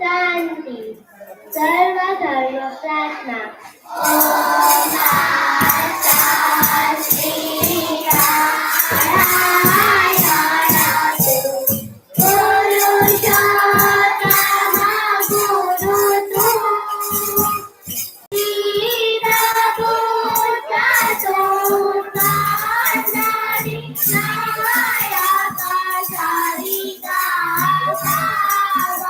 Shanti Sarva Dharma Pratna Om Bye.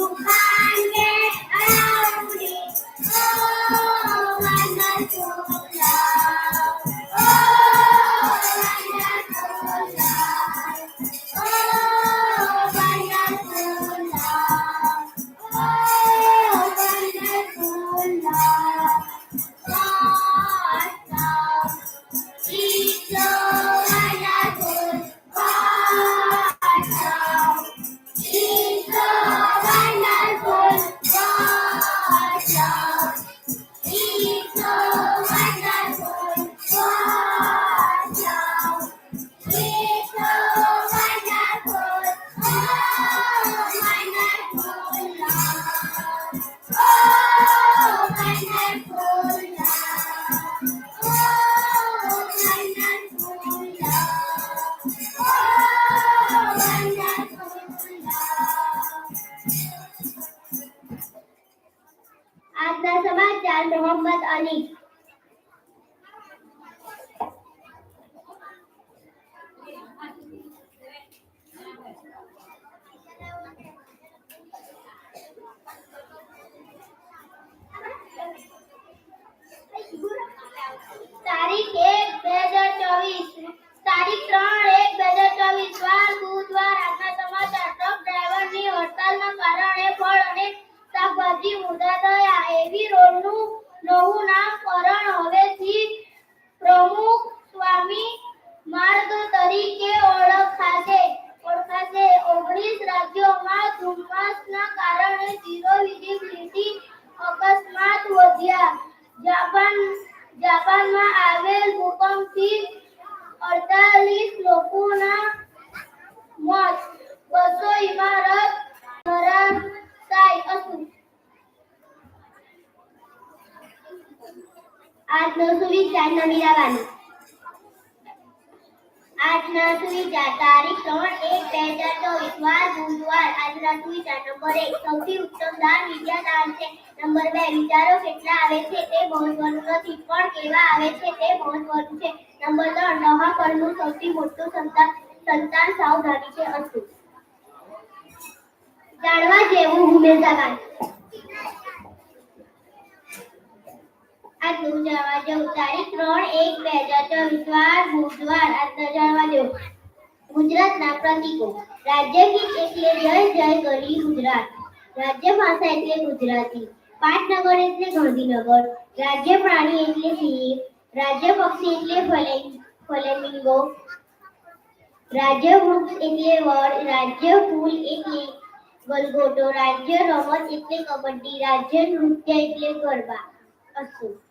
Não. માતા શ્રી નારાયણ પુરુષોત્તમ ગુરુ તું Thank you. સમાચાર મોહમ્મદ અલી તારીખ એક બે હજાર ચોવીસ તારીખ ત્રણ એક બે હજાર ચોવીસ વાર બુધવાર આજના સમાચાર ટ્રક ડ્રાઈવરની હડતાલના કારણે ફળ અને શાકભાજી મુદા થયા એવી રોડનું નવું નામકરણ હવેથી પ્રમુખ સ્વામી માર્ગ તરીકે ઓળખાશે ઓળખાશે ઓગણીસ રાજ્યોમાં ધુમ્મસના કારણે ઝીરો વિઝિબિલિટી અકસ્માત વધ્યા જાપાન જાપાનમાં આવેલ ભૂકંપથી અડતાલીસ લોકોના મોત બસો ઇમારત ધરાશાય હતું આજનો સુવિચાર નમીરાવાની આજના સુવિચાર તારીખ ત્રણ એક બે હજાર ચોવીસ, વાર બુધવાર આજના સુવિચાર નંબર એક. સૌથી ઉત્તમ દાન વિદ્યા દાન છે. નંબર બે, વિચારો કેટલા આવે છે તે મહત્વનું નથી, પણ કેવા આવે છે તે મહત્વનું છે. નંબર ત્રણ, નવા પરનું સૌથી મોટું સંતાન સંતાન સાવધાની છે અસુ જાણવા જેવું ઉમેદા ગાંધીનગર. રાજ્ય પ્રાણી એટલે સિંહ રાજ્ય પક્ષી એટલે ફલે ફલેમિંગો. રાજ્ય વૃક્ષ એટલે વડ, રાજ્ય ફૂલ એટલે ગલગોટો. રાજ્ય રમત એટલે કબડ્ડી. રાજ્ય નૃત્ય એટલે ગરબા. અસુ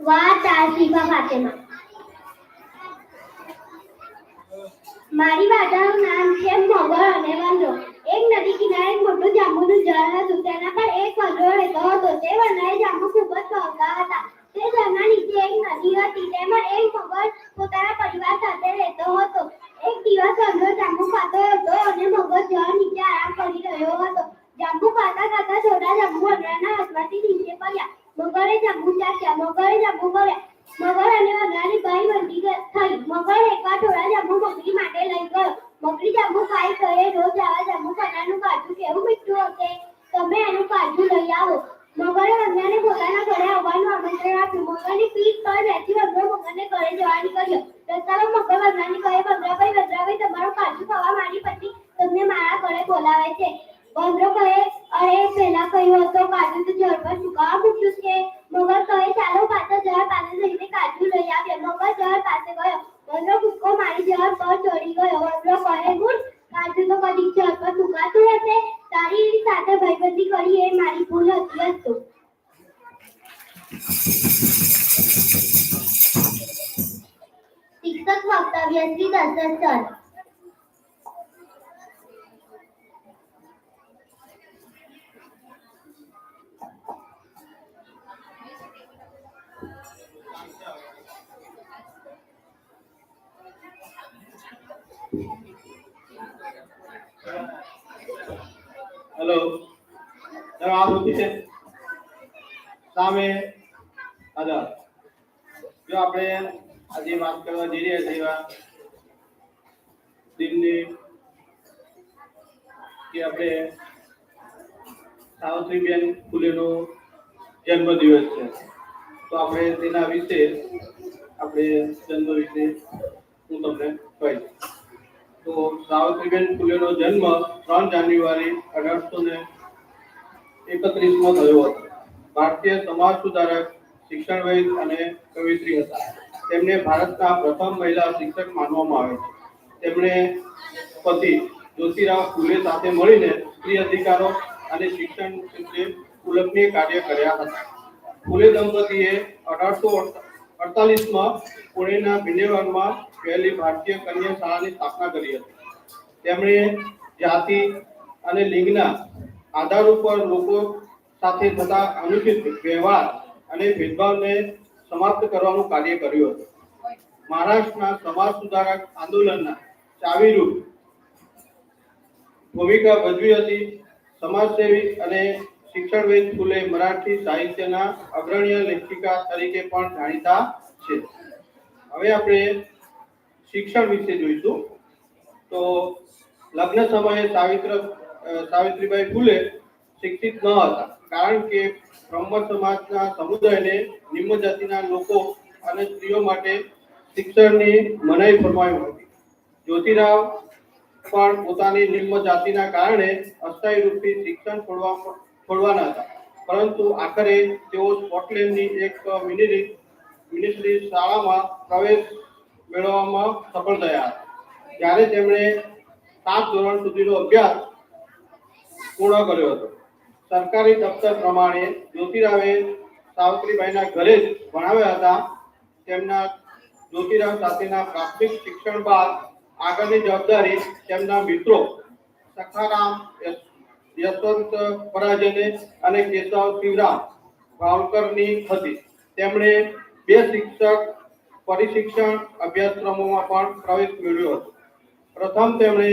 વાત આસિફા ફાતેમા મારી વાર્તાનું નામ છે મગર અને વાંદરો એક નદી કિનારે એક મોટું જાંબુનું ઝાડ હતું. તેના પર એક વાંદરો રહેતો હતો. તે વાંદરાએ જાંબુ ખૂબ જ સળગા હતા. તે ઝાડના નીચે એક નદી હતી. તેમાં એક મગર પોતાના પરિવાર સાથે રહેતો હતો. એક દિવસ વાંદરો જાંબુ ખાતો હતો અને મગર ઝાડ નીચે આરામ કરી રહ્યો હતો જાંબુ ખાતા ખાતા થોડા જાંબુ વનરાના હાથમાંથી નીચે પડ્યા મગરે જાંબુ ચાખ્યા મગરે અને વનરાની ભાઈ બંધી થઈ મગર એકવાર થોડા જાંબુ ઘી માટે લઈ ગયો મગરી જાંબુ ખાઈ કહે રોજ આવા જાંબુ નાનું કાજુ કેવું મીઠું હશે તમે આનું કાજુ લઈ આવો મગરે વનરાને પોતાના ઘરે આવવાનું આમંત્રણ આપ્યું મગરની પીઠ પર બેસી વગર મગરને ઘરે જવા નીકળ્યો રસ્તામાં મગર વનરાને કહે વનરાભાઈ વનરાભાઈ તમારો કાજુ ખાવા માંડી પત્ની તમને મારા ઘરે બોલાવે છે વનરો કહે અરે, પેલા કહ્યું હતું કાજુ તો જળમાં ચૂકવવા મૂક્યું છે. મગર કહે, ચાલો પાછા જળ પાસે જઈને કાજુ લઈ આવીએ. મગર જળ પાસે ગયો. વનરો કૂદકો મારી જળ પર ચડી ગયો. વનરો કહે, ગુડ કાજુ તો કદી જળ મુકાતું હશે. તારી સાથે ભાઈબંધી કરી એ મારી ભૂલ હતી હતો શિક્ષક વક્તવ્ય શ્રી દર્શન સર. હેલો. ચાલો છે? સામે આધાર જો આપણે આજે વાત કરવા જઈ રહ્યા છીએ એવા કે આપણે સાવિત્રીબેન ફુલેનો જન્મદિવસ છે. તો આપણે તેના વિશે, આપણે જન્મ વિશે હું તમને કહીશ. તો સાવિત્રીબેન ફુલેનો જન્મ ત્રણ જાન્યુઆરી અઢારસો ને એકત્રીસમાં થયો હતો. ભારતીય સમાજ સુધારક, શિક્ષણવિદ અને કવિત્રી હતા. તેમને ભારતના પ્રથમ મહિલા શિક્ષક માનવામાં આવે છે. તેમણે પતિ જ્યોતિરાવ ફૂલે સાથે મળીને સ્ત્રી અધિકારો અને શિક્ષણ ક્ષેત્રે ઉલ્લેખનીય કાર્ય કર્યા હતા. ફુલે દંપતીએ અઢારસો અડતાલીસમાં પુણેના ભિનેવારમાં પહેલી ભારતીય કન્યા શાળાની સ્થાપના કરી હતી. તેમણે જાતિ અને લિંગના આધાર ઉપર લોકો સાથે થતા અનુચિત વ્યવહાર અને ભેદભાવને સમાપ્ત કરવાનું કાર્ય કર્યું હતું. મહારાષ્ટ્રના સમાજ સુધારક આંદોલનના ચાવીરૂપ ભૂમિકા ભજવી હતી. સમાજસેવી અને શિક્ષણવેદ ફૂલે મરાઠી સાહિત્યના અગ્રણીય લેખિકા તરીકે પણ જાણીતા છે. હવે આપણે શિક્ષણ વિશે જોઈશું. તો લગ્ન સમયે સાવિત્ર સાવિત્રીબાઈ ફૂલે શિક્ષિત ન હતા. કારણ કે બ્રહ્મ સમાજના સમુદાયને નિમ્ન જાતિના લોકો અને સ્ત્રીઓ માટે શિક્ષણની મનાઈ ફરમાવી હતી. જ્યોતિરાવ પણ પોતાની નિમ્ન જાતિના કારણે અસ્થાયી રૂપથી શિક્ષણ છોડવા છોડવાના હતા. પરંતુ આખરે તેઓ સ્કોટલેન્ડની એક મિનિરી મિનિસ્ટ્રી શાળામાં પ્રવેશ મેળવવામાં સફળ થયા હતા. જ્યારે તેમણે સાત ધોરણ સુધીનો અભ્યાસ પૂર્ણ કર્યો હતો. સરકારી દફતર પ્રમાણે જ્યોતિરાવે સાવિત્રીબાઈના ઘરે જ ભણાવ્યા હતા. તેમના જ્યોતિરાવ સાથેના પ્રાથમિક શિક્ષણ બાદ આગળની જવાબદારી તેમના મિત્રો સખારામ યશ- યશવંત પરાજને અને કેશવ શિવરામ ભાવકરની હતી. તેમણે બે શિક્ષક પરિશિક્ષણ અભ્યાસક્રમોમાં પણ પ્રવેશ મેળવ્યો હતો. પ્રથમ તેમણે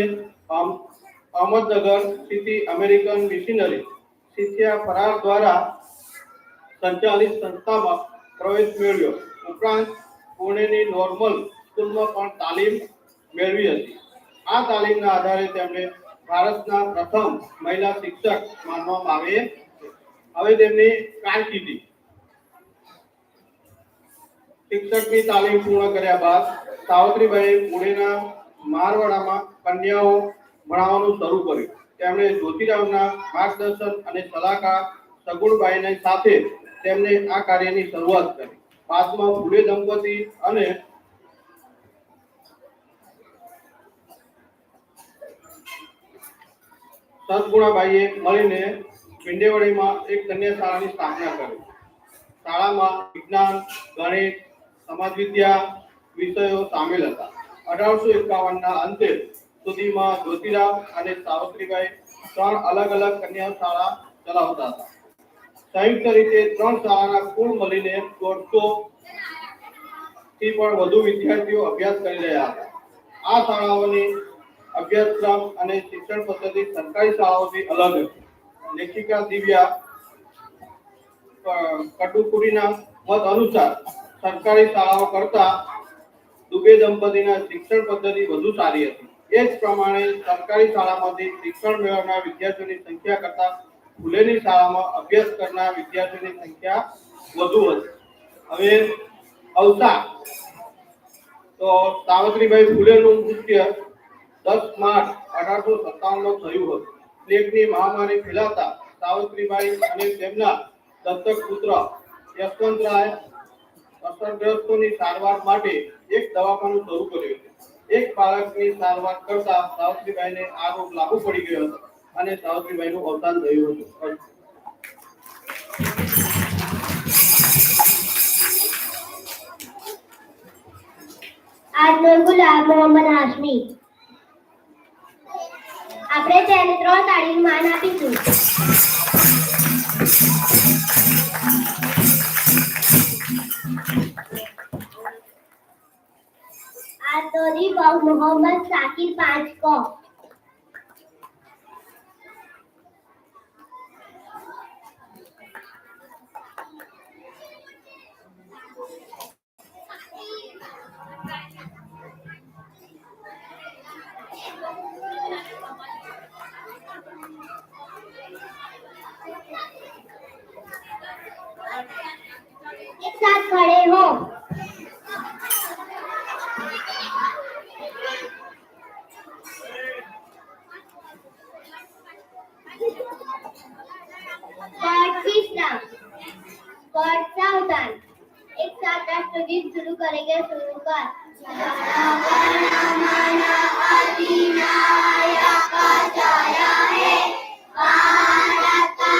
અહમદનગર સ્થિતિ અમેરિકન મિશનરી શિષ્યા ફરાર દ્વારા સંચાલિત સંસ્થામાં પ્રવેશ મેળવ્યો. ઉપરાંત પુણેની નોર્મલ સ્કૂલમાં પણ તાલીમ મેળવી હતી. આ તાલીમના આધારે તેમને ભારતના પ્રથમ મહિલા શિક્ષક માનવામાં આવે હવે તેમની કારકિર્દી. શિક્ષકની તાલીમ પૂર્ણ કર્યા બાદ સાવિત્રીબાઈ પુણેના મારવાડામાં કન્યાઓ ભણાવવાનું શરૂ કર્યું. તેમણે જ્યોતિરાવના માર્ગદર્શન અને સલાહકાર સગુણબાઈની સાથે તેમને આ કાર્યની શરૂઆત કરી. બાદમાં પુણે દંપતી અને સદગુણાબાઈએ મળીને પિંડેવાડીમાં એક કન્યા શાળાની સ્થાપના કરી. શાળામાં વિજ્ઞાન, ગણિત સમાજ વિદ્યા વિષયો સામેલ હતા. અઢારસો એકાવન ના અંતે સુધીમાં જ્યોતિરામ અને સાવિત્રીબાઈ ત્રણ અલગ અલગ કન્યા શાળા ચલાવતા હતા. સંયુક્ત રીતે ત્રણ શાળાના કુલ મળીને દોઢસો થી પણ વધુ વિદ્યાર્થીઓ અભ્યાસ કરી રહ્યા હતા. આ શાળાઓની અભ્યાસક્રમ અને શિક્ષણ પદ્ધતિ સરકારી શાળાઓથી અલગ લેખિકા દિવ્યા કટુકુડીના મત અનુસાર સરકારી શાળાઓ કરતા દુબે દંપતીના શિક્ષણ પદ્ધતિ વધુ સારી હતી. એ જ પ્રમાણે સરકારી શાળામાંથી શિક્ષણ મેળવનાર વિદ્યાર્થીઓની સંખ્યા કરતા ફૂલેની શાળામાં અભ્યાસ કરનાર વિદ્યાર્થીઓની સંખ્યા વધુ હતી. હવે અવસાન. તો સાવત્રીભાઈ ફુલેનું મૃત્યુ દસ માર્ચ અઢારસો સત્તાવનમાં થયું હતું. પ્લેગની મહામારી ફેલાતા સાવિત્રીબાઈ અને તેમના દત્તક પુત્ર યશવંતરાય અસરગ્રસ્તોની સારવાર માટે એક દવાખાનું શરૂ કર્યું હતું. એક બાળકની સારવાર કરતા સાવિત્રીબાઈને આ રોગ લાગુ પડી ગયો હતો અને સાવિત્રીબાઈનું અવસાન થયું હતું. આજનો ગુલાબ મોહમ્મદ હાશમી આપણે તેને ત્રણ તાળીનું માન આપીશું. આ તો દીપક મોહમ્મદ સાકિર પાંચ કો. एक साथ राष्ट्रगीत शुरू करेंगे शुरू कर भारत का